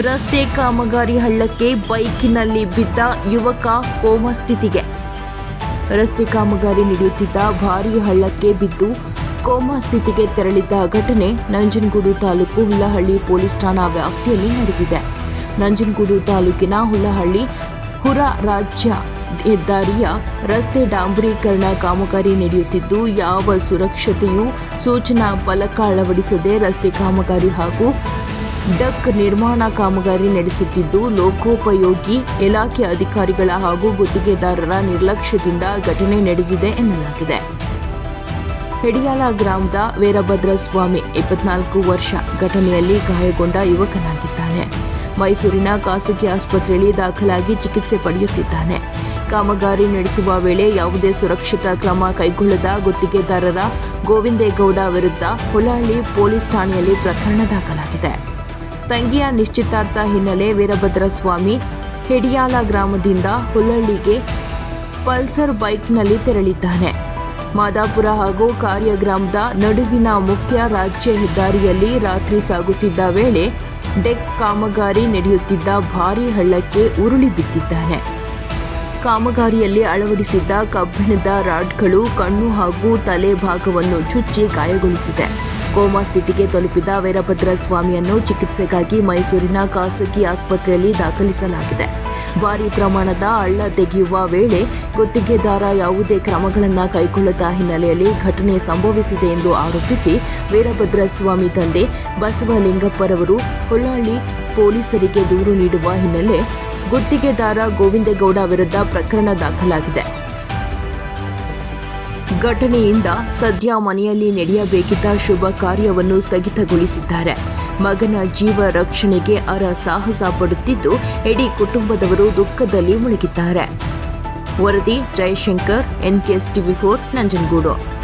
ರಸ್ತೆ ಕಾಮಗಾರಿ ಹಳ್ಳಕ್ಕೆ ಬೈಕಿನಲ್ಲಿ ಬಿದ್ದ ಯುವಕ ಕೋಮಾ ಸ್ಥಿತಿಗೆ. ರಸ್ತೆ ಕಾಮಗಾರಿ ನಡೆಯುತ್ತಿದ್ದ ಭಾರೀ ಹಳ್ಳಕ್ಕೆ ಬಿದ್ದು ಕೋಮಾ ಸ್ಥಿತಿಗೆ ತೆರಳಿದ್ದ ಘಟನೆ ನಂಜನಗೂಡು ತಾಲೂಕು ಹುಲ್ಲಹಳ್ಳಿ ಪೊಲೀಸ್ ಠಾಣಾ ವ್ಯಾಪ್ತಿಯಲ್ಲಿ ನಡೆದಿದೆ. ನಂಜನಗೂಡು ತಾಲೂಕಿನ ಹುಲ್ಲಹಳ್ಳಿ ಹುರ ರಾಜ್ಯ ಹೆದ್ದಾರಿಯ ರಸ್ತೆ ಡಾಂಬರೀಕರಣ ಕಾಮಗಾರಿ ನಡೆಯುತ್ತಿದ್ದು, ಯಾವ ಸುರಕ್ಷತೆಯೂ ಸೂಚನಾ ಫಲಕ ಅಳವಡಿಸದೆ ರಸ್ತೆ ಕಾಮಗಾರಿ ಹಾಗೂ ಡಕ್ ನಿರ್ಮಾಣ ಕಾಮಗಾರಿ ನಡೆಸುತ್ತಿದ್ದು, ಲೋಕೋಪಯೋಗಿ ಇಲಾಖೆ ಅಧಿಕಾರಿಗಳ ಹಾಗೂ ಗುತ್ತಿಗೆದಾರರ ನಿರ್ಲಕ್ಷ್ಯದಿಂದ ಘಟನೆ ನಡೆದಿದೆ ಎನ್ನಲಾಗಿದೆ. ಹೆಡಿಯಾಲ ಗ್ರಾಮದ ವೀರಭದ್ರ ಸ್ವಾಮಿ ಇಪ್ಪತ್ನಾಲ್ಕು ವರ್ಷ, ಘಟನೆಯಲ್ಲಿ ಗಾಯಗೊಂಡ ಯುವಕನಾಗಿದ್ದಾನೆ. ಮೈಸೂರಿನ ಖಾಸಗಿ ಆಸ್ಪತ್ರೆಯಲ್ಲಿ ದಾಖಲಾಗಿ ಚಿಕಿತ್ಸೆ ಪಡೆಯುತ್ತಿದ್ದಾನೆ. ಕಾಮಗಾರಿ ನಡೆಸುವ ವೇಳೆ ಯಾವುದೇ ಸುರಕ್ಷತಾ ಕ್ರಮ ಕೈಗೊಳ್ಳದ ಗುತ್ತಿಗೆದಾರರ ಗೋವಿಂದೇಗೌಡ ವಿರುದ್ಧ ಹೊಲಹಳ್ಳಿ ಪೊಲೀಸ್ ಠಾಣೆಯಲ್ಲಿ ಪ್ರಕರಣ ದಾಖಲಾಗಿದೆ. ತಂಗಿಯ ನಿಶ್ಚಿತಾರ್ಥ ಹಿನ್ನೆಲೆ ವೀರಭದ್ರಸ್ವಾಮಿ ಹೆಡಿಯಾಲ ಗ್ರಾಮದಿಂದ ಹುಲ್ಲಳ್ಳಿಗೆ ಪಲ್ಸರ್ ಬೈಕ್ನಲ್ಲಿ ತೆರಳಿದ್ದಾನೆ. ಮಾದಾಪುರ ಹಾಗೂ ಕಾರ್ಯಗ್ರಾಮದ ನಡುವಿನ ಮುಖ್ಯ ರಾಜ್ಯ ಹೆದ್ದಾರಿಯಲ್ಲಿ ರಾತ್ರಿ ಸಾಗುತ್ತಿದ್ದ ವೇಳೆ ಡೆಕ್ ಕಾಮಗಾರಿ ನಡೆಯುತ್ತಿದ್ದ ಭಾರೀ ಹಳ್ಳಕ್ಕೆ ಉರುಳಿ ಬಿದ್ದಿದ್ದಾನೆ. ಕಾಮಗಾರಿಯಲ್ಲಿ ಅಳವಡಿಸಿದ್ದ ಕಬ್ಬಿಣದ ರಾಡ್ಗಳು ಕಣ್ಣು ಹಾಗೂ ತಲೆ ಭಾಗವನ್ನು ಚುಚ್ಚಿ ಗಾಯಗೊಳಿಸಿದೆ. ಕೋಮಾ ಸ್ಥಿತಿಗೆ ತಲುಪಿದ ವೀರಭದ್ರ ಸ್ವಾಮಿಯನ್ನು ಚಿಕಿತ್ಸೆಗಾಗಿ ಮೈಸೂರಿನ ಖಾಸಗಿ ಆಸ್ಪತ್ರೆಯಲ್ಲಿ ದಾಖಲಿಸಲಾಗಿದೆ. ಭಾರಿ ಪ್ರಮಾಣದ ಹಳ್ಳ ತೆಗೆಯುವ ವೇಳೆ ಗುತ್ತಿಗೆದಾರ ಯಾವುದೇ ಕ್ರಮಗಳನ್ನು ಕೈಗೊಳ್ಳದ ಹಿನ್ನೆಲೆಯಲ್ಲಿ ಘಟನೆ ಸಂಭವಿಸಿದೆ ಎಂದು ಆರೋಪಿಸಿ ವೀರಭದ್ರ ಸ್ವಾಮಿ ತಂದೆ ಬಸವಲಿಂಗಪ್ಪರವರು ಹೊಳ್ಳಾಳಿ ಪೊಲೀಸರಿಗೆ ದೂರು ನೀಡುವ ಹಿನ್ನೆಲೆ ಗುತ್ತಿಗೆದಾರ ಗೋವಿಂದೇಗೌಡ ವಿರುದ್ಧ ಪ್ರಕರಣ ದಾಖಲಾಗಿದೆ. ಘಟನೆಯಿಂದ ಸದ್ಯ ಮನೆಯಲ್ಲಿ ನಡೆಯಬೇಕಿದ್ದ ಶುಭ ಕಾರ್ಯವನ್ನು ಸ್ಥಗಿತಗೊಳಿಸಿದ್ದಾರೆ. ಮಗನ ಜೀವ ರಕ್ಷಣೆಗೆ ಅರ ಸಾಹಸ ಪಡುತ್ತಿದ್ದು, ಇಡೀ ಕುಟುಂಬದವರು ದುಃಖದಲ್ಲಿ ಮುಳುಗಿದ್ದಾರೆ. ವರದಿ Jayashankar NKS TV four, Nanjangud.